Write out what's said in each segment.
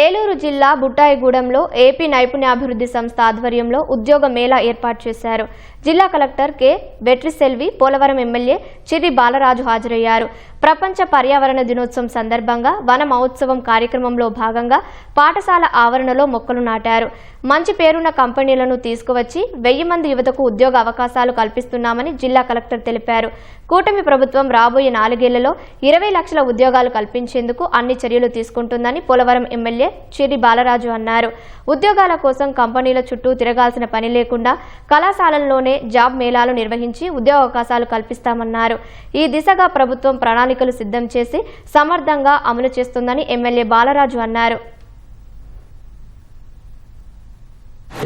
ఏలూరు జిల్లా బుట్టాయిగూడెంలో ఏపీ నైపుణ్యాభివృద్ధి సంస్థ ఆధ్వర్యంలో ఉద్యోగ మేళా ఏర్పాటు చేశారు. జిల్లా collector K. Vetriselvi Polavaram MLA Chirri Balaraju హాజరయ్యారు. ప్రపంచ పర్యావరణ దినోత్సవం సందర్భంగా వన మహోత్సవం కార్యక్రమంలో భాగంగా పాఠశాల ఆవరణలో మొక్కలు నాటారు. మంచి పేరున్న కంపెనీలను తీసుకువచ్చి వెయ్యి మంది యువతకు ఉద్యోగ అవకాశాలు కల్పిస్తున్నామని జిల్లా కలెక్టర్ తెలిపారు. కూటమి ప్రభుత్వం రాబోయే నాలుగేళ్ళలో ఇరవై లక్షల ఉద్యోగాలు కల్పించేందుకు అన్ని చర్యలు తీసుకుంటుందని పోలవరం ఎమ్మెల్యే చిరి బాలరాజు అన్నారు. ఉద్యోగాల కోసం కంపెనీల చుట్టూ తిరగాల్సిన పని లేకుండా కళాశాలల్లోనే జాబ్ మేళాలు నిర్వహించి ఉద్యోగ అవకాశాలు కల్పిస్తామన్నారు. ఈ దిశగా ప్రభుత్వం ప్రణాళికలు సిద్ధం చేసి సమర్థంగా అమలు చేస్తుందని ఎమ్మెల్యే బాలరాజు అన్నారు.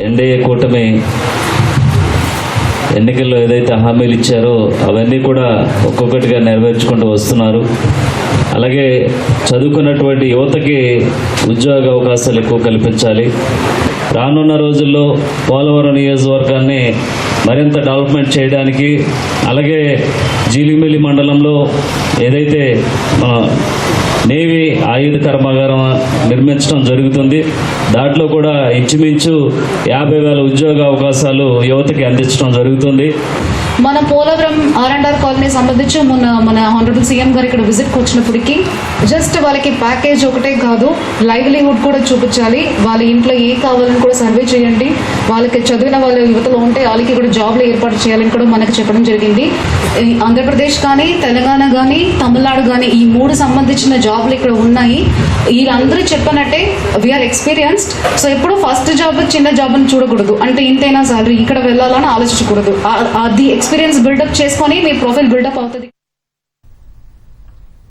ఎన్డీఏ కూటమి ఎన్నికల్లో ఏదైతే హామీలు ఇచ్చారో అవన్నీ కూడా ఒక్కొక్కటిగా నెరవేర్చుకుంటూ వస్తున్నారు. అలాగే చదువుకున్నటువంటి యువతకి ఉద్యోగ అవకాశాలు ఎక్కువ కల్పించాలి. రానున్న రోజుల్లో పోలవరం నియోజకవర్గాన్ని మరింత డెవలప్మెంట్ చేయడానికి అలాగే జీలిమిల్లి మండలంలో ఏదైతే మన నేవీ ఆయుధ కర్మాగారం నిర్మించడం జరుగుతుంది దాంట్లో కూడా ఇంచుమించు యాభై వేల ఉద్యోగ అవకాశాలు యువతకి అందించడం జరుగుతుంది. మన Polavaram R and R colony సంబంధించి మొన్న మన హానరబుల్ సీఎం గారు ఇక్కడ విజిట్కి వచ్చినప్పటికీ జస్ట్ వాళ్ళకి ప్యాకేజ్ ఒకటే కాదు లైవ్లీహుడ్ కూడా చూపించాలి. వాళ్ళ ఇంట్లో ఏ కావాలని కూడా సర్వే చేయండి. వాళ్ళకి చదివిన వాళ్ళ యువతలో ఉంటే వాళ్ళకి కూడా జాబ్లు ఏర్పాటు చేయాలని కూడా మనకు చెప్పడం జరిగింది. ఆంధ్రప్రదేశ్ కానీ తెలంగాణ కానీ తమిళనాడు కానీ ఈ మూడు సంబంధించిన జాబ్లు ఇక్కడ ఉన్నాయి. వీళ్ళందరూ చెప్పనట్టే వీఆర్ ఎక్స్పీరియన్స్డ్ సో ఎప్పుడు ఫస్ట్ జాబ్ చిన్న జాబ్ అని చూడకూడదు. అంటే ఇంతైనా సాలరీ ఇక్కడ వెళ్ళాలని ఆలోచించకూడదు. అది ఎక్స్పీరియన్స్ బిల్డప్ చేసుకొని మీ ప్రొఫైల్ బిల్డప్ అవుతుంది.